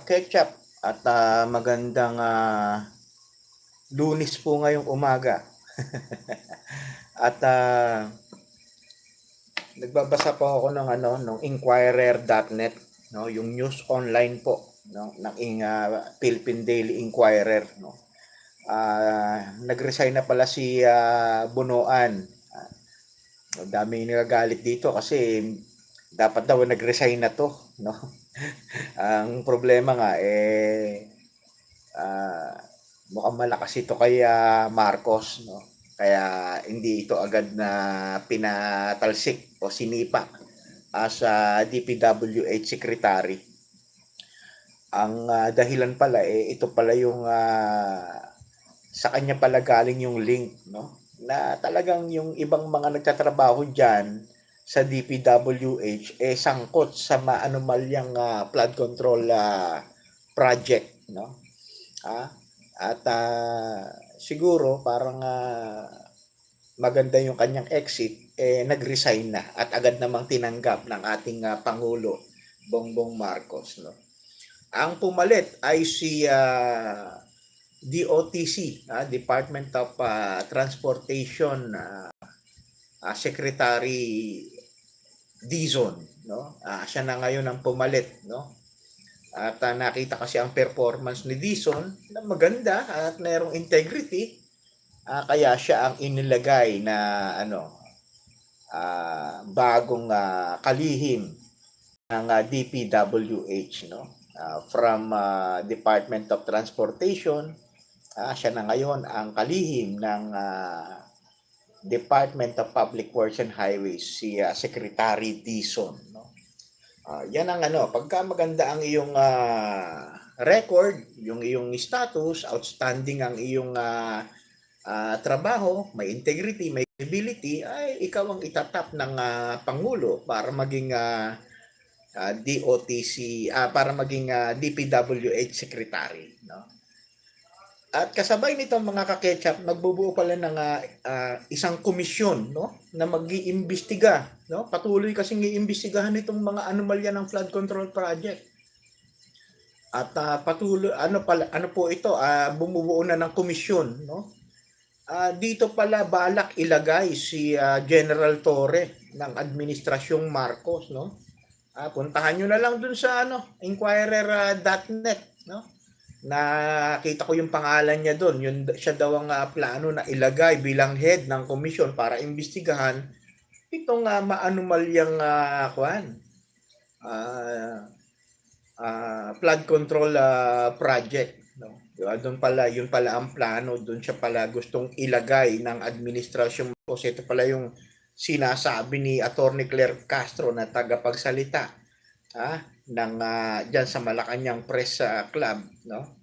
ketchup at ah, magandang ah, lunis po ngayong umaga. at ah, nagbabasa po ako ng ano ng inquirer.net no? Yung news online po no? Ng ah, Philippine Daily Inquirer no? Ah, nag-resign na pala si Bunoan. Ah, ang dami nagagalit dito kasi dapat daw nag-resign na to no ang problema nga eh ah, mukhang malakas ito kay ah, Marcos no? Kaya hindi ito agad na pinatalsik o sinipa as a DPWH secretary. Ang ah, dahilan pala eh ito pala yung ah, sa kanya pala galing yung link no? Na talagang yung ibang mga nagtatrabaho diyan sa DPWH eh sangkot sa maanumalyang ah, flood control ah, project no? Ah at ah, siguro parang ah, maganda yung kanyang exit eh nag-resign na at agad namang tinanggap ng ating ah, pangulo Bongbong Marcos no? Ang pumalit ay si ah, DOTC ah, Department of ah, Transportation ah, ah, Secretary Dizon no? Ah, siya na ngayon ang pumalit no? At ah, nakita kasi ang performance ni Dizon na maganda at mayroong integrity. Ah, kaya siya ang inilagay na ano ah, bagong ah, kalihim ng ah, DPWH no? Ah, from ah, Department of Transportation. Ah, siya na ngayon ang kalihim ng ah, Department of Public Works and Highways si ah, Secretary Dizon no? Ah, yan ang ano pagka maganda ang iyong ah, record yung iyong status outstanding ang iyong ah, ah, trabaho may integrity may ability ay ikaw ang itatap ng ah, pangulo para maging ah, ah, DOTC ah, para maging ah, DPWH secretary no at kasabay nito mga kaketchup, nagbubuo pala ng ah, isang komisyon no? Na mag-iimbestiga no? Patuloy kasing iimbestigahan itong mga anomalya ng flood control project. At ah, patuloy ano pala ano po ito? Ah, bumubuo na ng komisyon no? Ah, dito pala balak ilagay si ah, General Torre ng administrasyong Marcos no? Ah, puntahan nyo na lang dun sa ano inquirer.net no nakita ko yung pangalan niya doon yun siya daw ang ah, plano na ilagay bilang head ng komisyon para imbestigahan itong uh, maanumalyang uh, kwan ah, ah, flood control ah, project no? Diba? Doon pala, yun pala ang plano, doon siya pala gustong ilagay ng administrasyon kasi ito pala yung sinasabi ni Attorney Claire Castro na tagapagsalita ah, ng ah, diyan sa Malacanang Press ah, Club, no?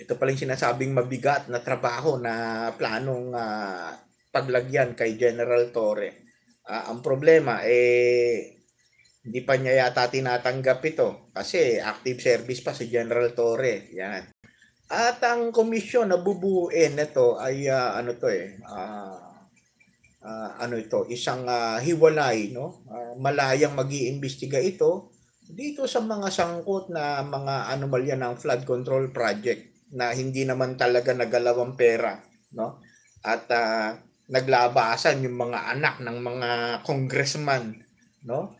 Ito pala yung sinasabing mabigat na trabaho na planong ah, paglagyan kay General Torre. Ah, ang problema eh hindi pa niya yata tinatanggap ito kasi active service pa si General Torre. Yan. At ang komisyon na bubuuin nito ay ah, ano to eh ah, ah, ano ito isang ah, hiwalay no? Ah, malayang mag-iimbestiga ito dito sa mga sangkot na mga anomalya ng flood control project na hindi naman talaga nagalawang pera no? At ah, naglabasan yung mga anak ng mga congressman no?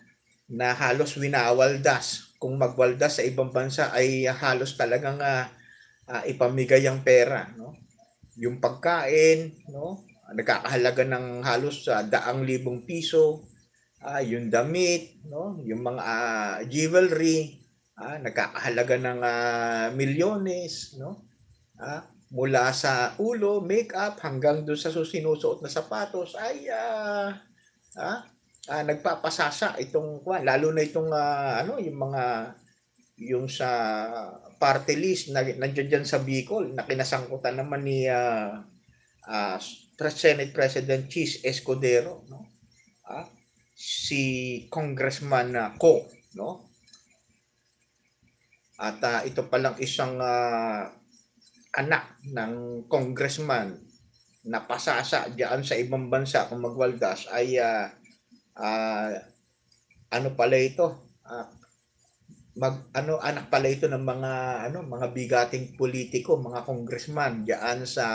Na halos winawaldas. Kung magwaldas sa ibang bansa ay halos talagang ah, ah, ipamigay ang pera no? Yung pagkain no nagkakahalaga ng halos sa daang libong piso. Ah, yung damit no? Yung mga ah, jewelry. Ah, nagkakahalaga ng ah, milyones no? Ah, mula sa ulo makeup hanggang doon sa sinusuot na sapatos. Ay ah, ah, ah, nagpapasasa itong kwan lalo na itong ah, ano yung mga yung sa party list na nandiyan sa Bicol na kinasangkutan naman ni ah, ah, Senate President Cheese Escudero no? Ah, si Congressman ah, Ko no? At ah, ito palang isang ah, anak ng congressman na pasasa diyan sa ibang bansa kung magwaldas ay ah, ah, ano pala ito? Ah, mag ano anak pala ito ng mga ano mga bigating politiko, mga congressman diyan sa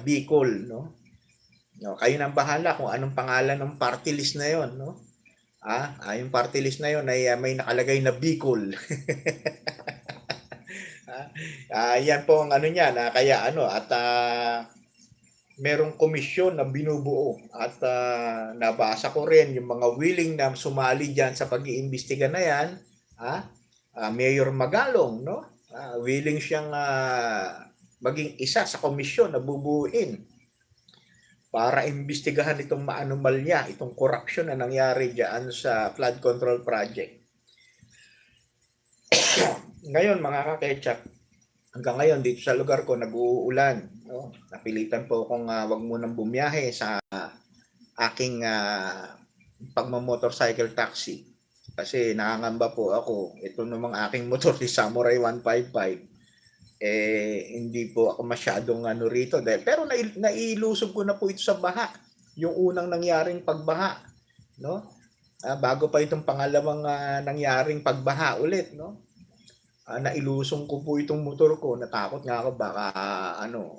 Bicol, no? No, kayo nang bahala kung anong pangalan ng party list na 'yon, no? Ah, ah yung party list na 'yon ay uh, may nakalagay na Bicol. ah, ah, yan po ang ano niya na kaya ano at uh, merong komisyon na binubuo at uh, nabasa ko rin yung mga willing na sumali diyan sa pag-iimbestiga na yan, ah, uh, Mayor Magalong, no? Uh, willing siyang uh, maging isa sa komisyon na bubuuin para imbestigahan itong maanomalya, itong corruption na nangyari diyan sa flood control project. Ngayon mga kaketchup, hanggang ngayon dito sa lugar ko nag-uulan. No? Napilitan po akong uh, wag munang bumiyahe sa aking uh, pagmamotorcycle taxi kasi nakangamba po ako. Ito namang aking motor, si Samurai 155. Eh, hindi po ako masyadong ano rito. Dahil, pero nail, nailusob ko na po ito sa baha. Yung unang nangyaring pagbaha. No? Ah, bago pa itong pangalawang uh, nangyaring pagbaha ulit. No? Ah, nailusong ko po itong motor ko. Natakot nga ako baka uh, ano,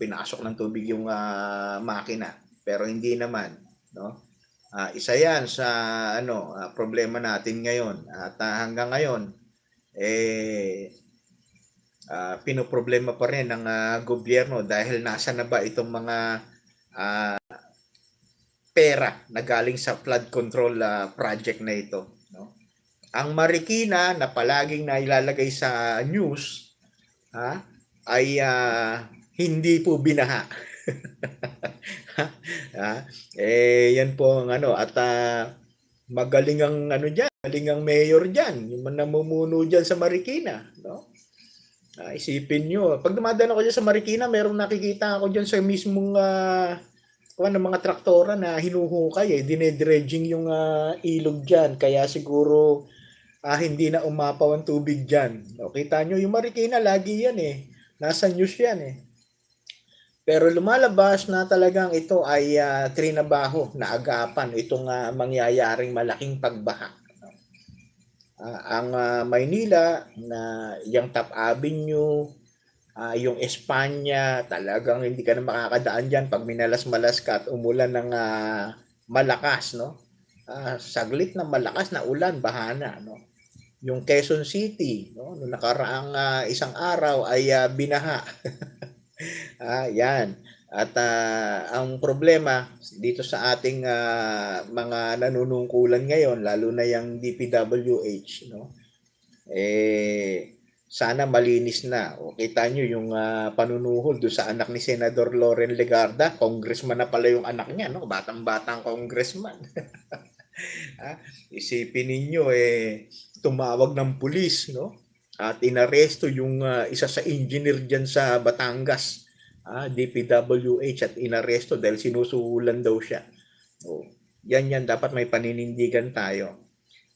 pinasok ng tubig yung uh, makina. Pero hindi naman. No? Uh, isa yan sa ano uh, problema natin ngayon at uh, hanggang ngayon eh uh, pinoproblema pa rin ng uh, gobyerno dahil nasa na ba itong mga uh, pera na galing sa flood control uh, project na ito no ang Marikina na palaging nailalagay sa news ha ay uh, hindi po binaha ha? Eh, yan po ang ano. At uh, magaling ang ano dyan, magaling ang mayor dyan, yung namumuno dyan sa Marikina. No? Uh, isipin nyo. Pag dumadaan ako dyan sa Marikina, merong nakikita ako dyan sa mismong uh, ng mga traktora na hinuhukay eh. Dinedredging yung uh, ilog dyan. Kaya siguro uh, hindi na umapaw ang tubig dyan. O, kita nyo, yung Marikina, lagi yan eh. Nasa news yan eh. Pero lumalabas na talagang ito ay uh, trinabaho na agapan itong uh, mangyayaring malaking pagbaha. Uh, ang uh, Maynila na yung Top Avenue, uh, yung Espanya, talagang hindi ka na makakadaan diyan pag minalas-malas ka at umulan ng uh, malakas, no? Uh, saglit na malakas na ulan, bahana, no? Yung Quezon City, no? Noong nakaraang uh, isang araw ay uh, binaha. ah, yan. At uh, ang problema dito sa ating uh, mga nanunungkulan ngayon, lalo na yung DPWH, no? Eh, sana malinis na. O kita nyo yung uh, panunuhol do sa anak ni Senador Loren Legarda, congressman na pala yung anak niya, no? Batang-batang congressman. ah, isipin ninyo eh tumawag ng pulis, no? At inaresto yung uh, isa sa engineer diyan sa Batangas ah, DPWH at inaresto dahil sinusuhulan daw siya. Oh, yan yan, dapat may paninindigan tayo.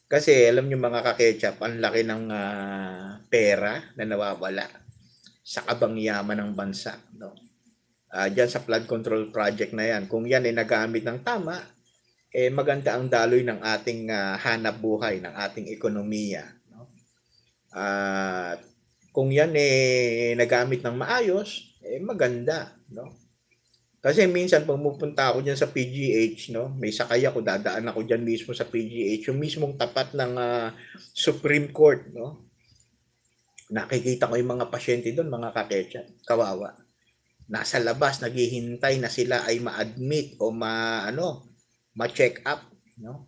Kasi alam niyo mga kaketchup, ang laki ng uh, pera na nawawala sa kabangyaman ng bansa. No? Uh, diyan sa flood control project na yan, kung yan ay nagamit ng tama, eh maganda ang daloy ng ating uh, hanap buhay, ng ating ekonomiya. No? Uh, kung yan eh nagamit ng maayos, eh maganda, no? Kasi minsan pag pupunta ako diyan sa PGH, no, may sakay ako, dadaan ako diyan mismo sa PGH, yung mismong tapat ng uh, Supreme Court, no. Nakikita ko yung mga pasyente doon, mga kaketsa, kawawa. Nasa labas, naghihintay na sila ay ma-admit o ma ano, ma-check up, no.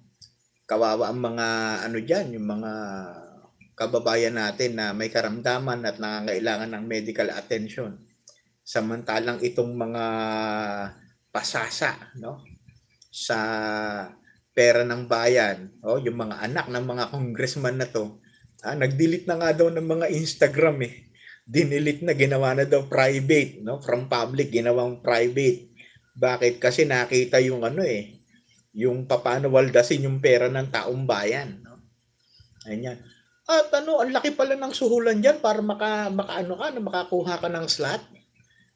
Kawawa ang mga ano diyan, yung mga kababayan natin na may karamdaman at nangangailangan ng medical attention Samantalang itong mga pasasa no sa pera ng bayan, oh, yung mga anak ng mga congressman na to, ah, nag-delete na nga daw ng mga Instagram eh. Dinilit na ginawa na daw private, no? From public ginawang private. Bakit? Kasi nakita yung ano eh, yung paano waldasin yung pera ng taong bayan, no? Ayan. At ano, ang laki pala ng suhulan diyan para maka, maka ano ka, na makakuha ka ng slot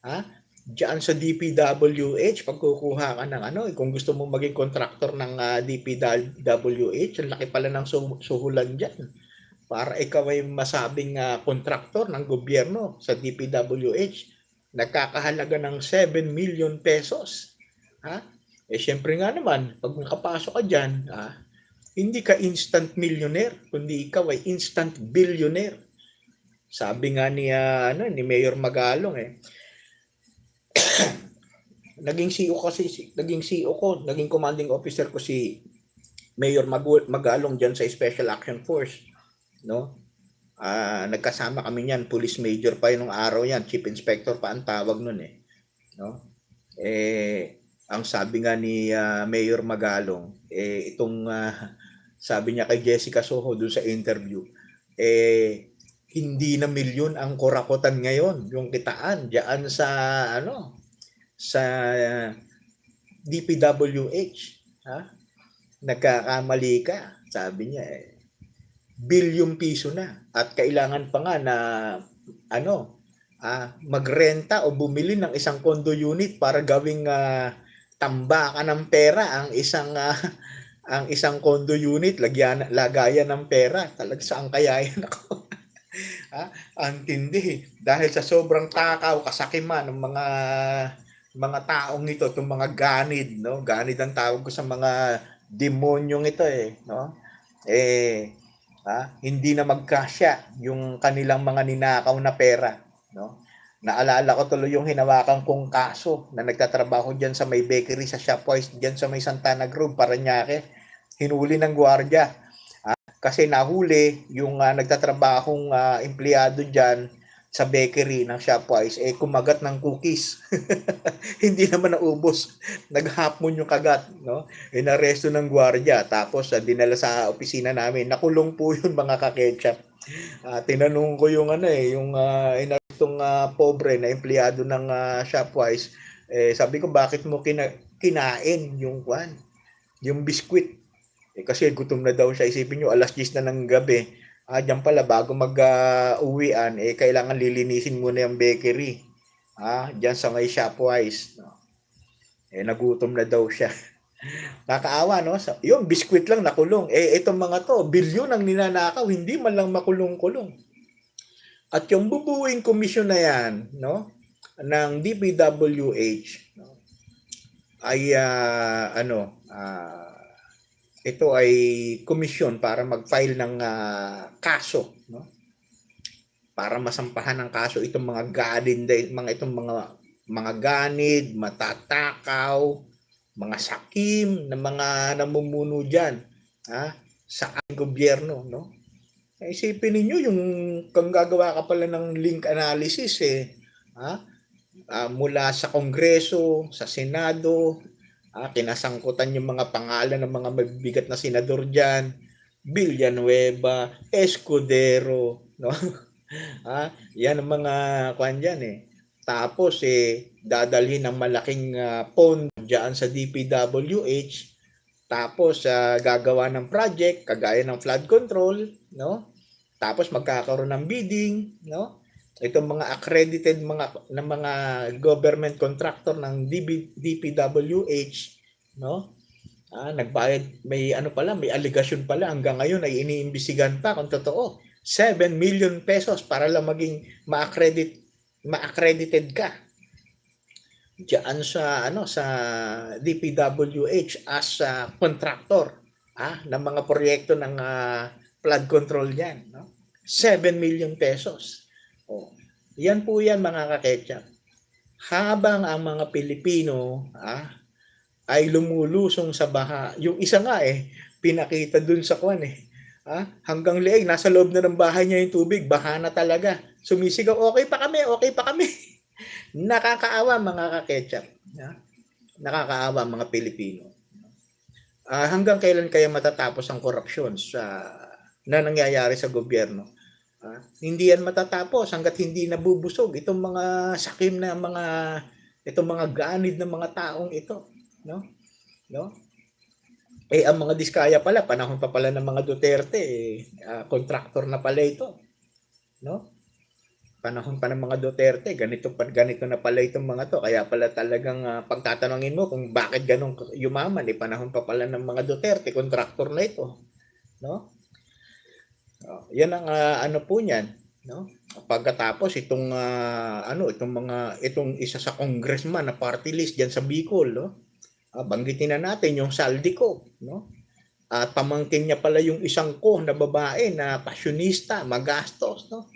ha? Diyan sa DPWH, pagkukuha ka ng ano, kung gusto mo maging contractor ng uh, ah, DPWH, ang laki pala ng suhulan diyan para ikaw ay masabing ah, kontraktor ng gobyerno sa DPWH, nagkakahalaga ng 7 million pesos. Ha? Eh syempre nga naman, pag nakapasok ka dyan, ah, hindi ka instant millionaire, kundi ikaw ay instant billionaire. Sabi nga ni ah, ano ni Mayor Magalong eh. naging CEO kasi si- naging CEO ko, naging commanding officer ko si Mayor Magalong diyan sa Special Action Force, no? Ah, nagkasama kami niyan, police major pa yung araw yan, chief inspector pa ang tawag nun eh, no? Eh ang sabi nga ni ah, Mayor Magalong, eh itong ah, sabi niya kay Jessica Soho doon sa interview, eh hindi na milyon ang kurakutan ngayon, yung kitaan diyan sa ano sa DPWH, ha? Nagkakamali ka, sabi niya eh. Bilyong piso na. At kailangan pa nga na ano, ah, magrenta o bumili ng isang condo unit para gawing ah, tambakan ng pera ang isang ah, ang isang condo unit. Lagyan lagayan ng pera. Talaga saan kaya yan ako ha ang tindi dahil sa sobrang takaw kasakiman ng mga mga taong ito itong mga ganid no ganid ang tawag ko sa mga demonyong ito eh no eh ha? hindi na magkasya yung kanilang mga ninakaw na pera no Naalala ko tuloy yung hinawakan kong kaso na nagtatrabaho diyan sa may bakery sa Shopwise diyan sa may Santana Grove, Parañaque. Hinuli ng gwardiya. Kasi nahuli yung ah, nagtatrabahong ah, empleyado diyan sa bakery ng Shopwise eh kumagat ng cookies. Hindi naman naubos. Naghapon yung kagat, no? Inaresto ng gwardiya tapos ah, dinala sa opisina namin. Nakulong po yun mga kaketchup. Ah, tinanong ko yung ano eh, yung uh, itong ah, pobre na empleyado ng ah, Shopwise, eh, sabi ko bakit mo kina, kinain yung kwan, yung biskwit. Eh, kasi gutom na daw siya. Isipin nyo, alas 10 na ng gabi. Ah, diyan pala, bago mag-uwian, eh, kailangan lilinisin muna yung bakery. Ah, diyan sa may Shopwise. No? Eh, nagutom na daw siya. Nakakaawa, no? Sa, yung biskwit lang nakulong. Eh, itong mga to, bilyon ang ninanakaw, hindi man lang makulong-kulong. At yung bubuing komisyon na yan, no? ng DPWH, no? ay ah, ano, ah, ito ay komisyon para mag-file ng ah, kaso, no? Para masampahan ng kaso itong mga gadin, mga itong mga mga ganid, matatakaw, mga sakim na mga namumuno diyan, ha? Sa ating gobyerno, no? Eh, Isipin ninyo yung kung gagawa ka pala ng link analysis eh, ha? Ah, mula sa Kongreso, sa Senado, ah, kinasangkutan yung mga pangalan ng mga mabibigat na senador diyan, Villanueva, Escudero, no? ah, yan ang mga kwan diyan eh. Tapos eh dadalhin ng malaking ah, pondo diyan sa DPWH. Tapos ah, gagawa ng project kagaya ng flood control, no? Tapos magkakaroon ng bidding, no? Itong mga accredited mga ng mga government contractor ng DB, DPWH, no? Ah, nagbayad may ano pala, may allegation pala hanggang ngayon ay iniimbestigahan pa kung totoo. 7 million pesos para lang maging ma-accredit ma-accredited ka. Diyan sa ano sa DPWH as a contractor ah ng mga proyekto ng ah, flood control niyan, no? 7 million pesos. Oh. Yan po yan mga kaketchup. Habang ang mga Pilipino ah, ay lumulusong sa baha. Yung isa nga eh, pinakita dun sa kwan eh. Ah, hanggang leeg, nasa loob na ng bahay niya yung tubig, baha na talaga. Sumisigaw, okay pa kami, okay pa kami. Nakakaawa mga kaketchup. Ah, nakakaawa mga Pilipino. Ah, hanggang kailan kaya matatapos ang korupsyon sa na nangyayari sa gobyerno? Hindi yan matatapos hanggat hindi nabubusog itong mga sakim na mga itong mga ganid ng mga taong ito, no? No? Eh ang mga diskaya pala panahon pa pala ng mga Duterte, eh, ah, contractor na pala ito, no? Panahon pa ng mga Duterte, ganito pa ganito na pala itong mga to. Kaya pala talagang ah, pagtatanungin mo kung bakit ganun yumaman, eh panahon pa pala ng mga Duterte, contractor na ito, no? Oh, yan ang ah, ano po niyan, no? Pagkatapos itong ah, ano, itong mga itong isa sa congressman na party list diyan sa Bicol, no? Ah, banggitin na natin yung Saldico, no? At pamangkin niya pala yung isang ko na babae na pasyonista, magastos, no?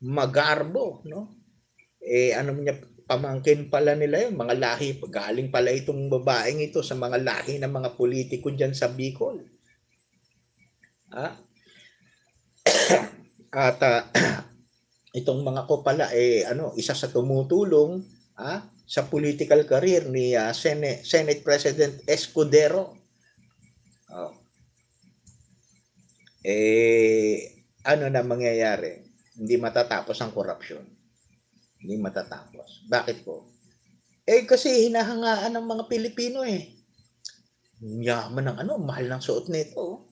Magarbo, no? Eh ano niya pamangkin pala nila yun, mga lahi, galing pala itong babaeng ito sa mga lahi ng mga politiko diyan sa Bicol. Ah, at ah, itong mga ko pala eh ano, isa sa tumutulong ah, sa political career ni ah, Senate, Senate President Escudero. Oh. Eh ano na mangyayari? Hindi matatapos ang korupsyon. Hindi matatapos. Bakit po? Eh kasi hinahangaan ng mga Pilipino eh. Yaman ng ano, mahal ng suot nito.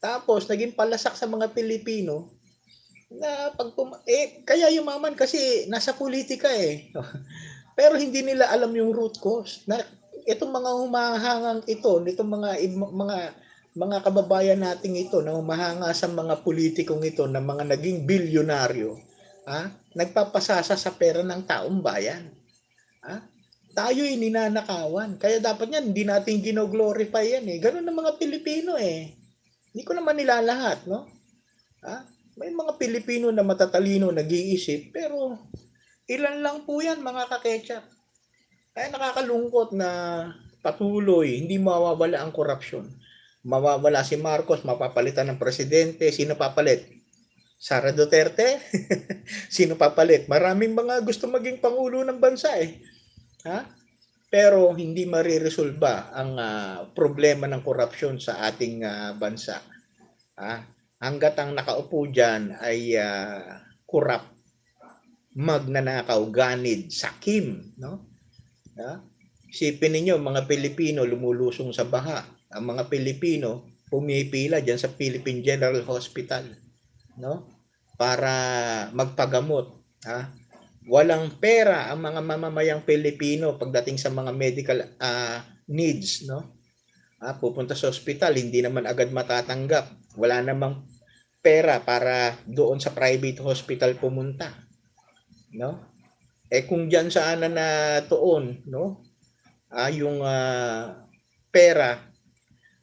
Tapos, naging palasak sa mga Pilipino na pag pum- eh, kaya yumaman kasi nasa politika eh. Pero hindi nila alam yung root cause. Na itong mga humahangang ito, nitong mga mga mga kababayan nating ito na humahanga sa mga politikong ito na mga naging bilyonaryo, ha? Nagpapasasa sa pera ng taong bayan. Ha? Tayo ay ninanakawan. Kaya dapat yan, hindi natin gino-glorify yan eh. Ganun ang mga Pilipino eh. Hindi ko naman nilalahat, no? Ha? May mga Pilipino na matatalino, nag-iisip, pero ilan lang po yan, mga kaketchup. Kaya nakakalungkot na patuloy, hindi mawawala ang korupsyon. Mawawala si Marcos, mapapalitan ng presidente, sino papalit? Sara Duterte? sino papalit? Maraming mga gusto maging pangulo ng bansa eh. Ha? Pero hindi mariresolba ang ah, problema ng korupsyon sa ating ah, bansa. Ha? Hanggat ang nakaupo dyan ay ah, corrupt, magnanakaw, ganid, sakim. No? Ha? Isipin ninyo, mga Pilipino lumulusong sa baha. Ang mga Pilipino pumipila dyan sa Philippine General Hospital. No? Para magpagamot. Ha? Walang pera ang mga mamamayang Pilipino pagdating sa mga medical ah, needs, no? Ah, pupunta sa ospital, hindi naman agad matatanggap. Wala namang pera para doon sa private hospital pumunta. No? Eh kung diyan saan na natuon, no? Ah, yung ah, pera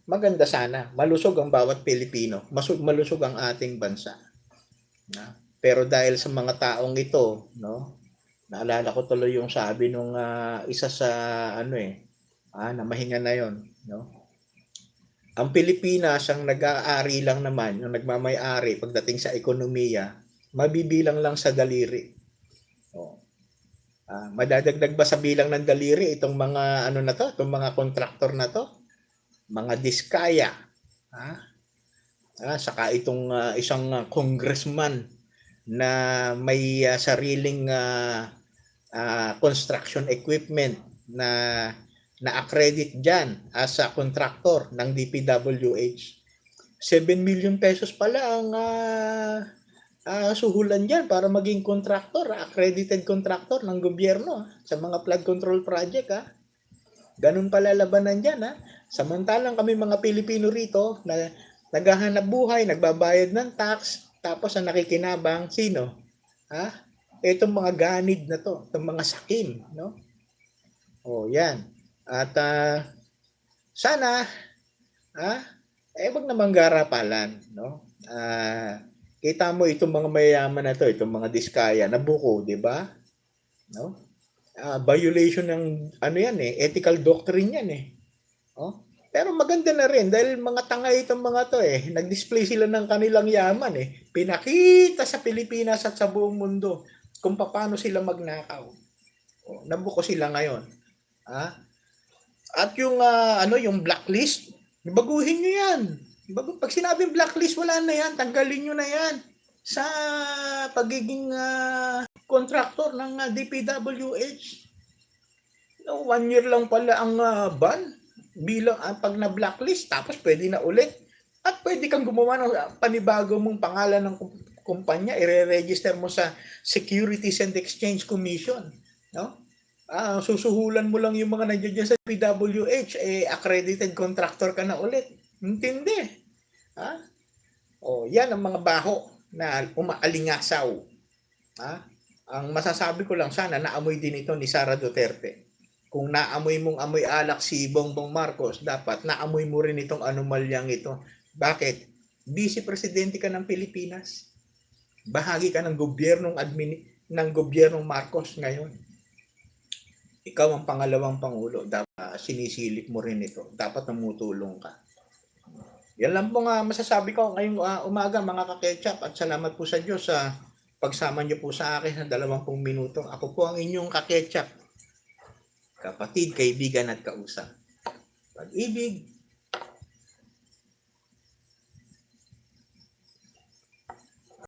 maganda sana. Malusog ang bawat Pilipino. Malusog ang ating bansa. Na? Pero dahil sa mga taong ito, no? Naalala ko tuloy yung sabi nung ah, isa sa ano eh, ah, na mahinga na yon, no? Ang Pilipinas ang nag-aari lang naman, yung nagmamay-ari pagdating sa ekonomiya, mabibilang lang sa daliri. Oh. Ah, madadagdag ba sa bilang ng daliri itong mga ano na to, itong mga kontraktor na to? Mga diskaya. Ha? Ah, saka itong ah, isang ah, congressman na may ah, sariling ah, ah, construction equipment na na-accredit dyan as a contractor ng DPWH. 7 million pesos pala ang ah, ah, suhulan dyan para maging contractor, accredited contractor ng gobyerno sa mga flood control project. Ha? Ganun pala labanan dyan. Ha? Samantalang kami mga Pilipino rito na naghahanap buhay, nagbabayad ng tax, tapos ang nakikinabang, sino? Ha? Itong mga ganid na to, itong mga sakim, no? Oh, yan. At ah, sana, ha? Eh, wag namang garapalan, no? Ah, kita mo itong mga mayayaman na to, itong mga diskaya, nabuko, di ba? No? Ah, violation ng ano yan eh, ethical doctrine yan eh. Oh? Pero maganda na rin dahil mga tanga itong mga to eh. Nag-display sila ng kanilang yaman eh. Pinakita sa Pilipinas at sa buong mundo kung paano sila magnakaw. Oh, nabuko sila ngayon. Ha? At yung ah, ano yung blacklist, baguhin niyo 'yan. Bago pag sinabing blacklist wala na 'yan, tanggalin niyo na 'yan sa pagiging ah, contractor ng ah, DPWH. No, one year lang pala ang ah, ban bilang ah, pag na blacklist tapos pwede na ulit at pwede kang gumawa ng ah, panibago mong pangalan ng kum- kumpanya ire-register mo sa Securities and Exchange Commission no ah susuhulan mo lang yung mga nandiyan sa PWH eh accredited contractor ka na ulit intindi ha O, yan ang mga baho na umaalingasaw. Ha? Ang masasabi ko lang sana naamoy din ito ni Sara Duterte. Kung naamoy mong amoy alak si Bongbong Marcos, dapat naamoy mo rin itong anomalyang ito. Bakit? Vice Presidente ka ng Pilipinas. Bahagi ka ng gobyernong admin ng gobyernong Marcos ngayon. Ikaw ang pangalawang pangulo, dapat sinisilip mo rin ito. Dapat namutulong ka. Yan lang po nga masasabi ko ngayong ah, umaga mga kaketchup at salamat po sa Diyos sa pagsama niyo po sa akin sa 20 minuto. Ako po ang inyong kaketchup. Kapatid, kaibigan at kausap. Pag-ibig,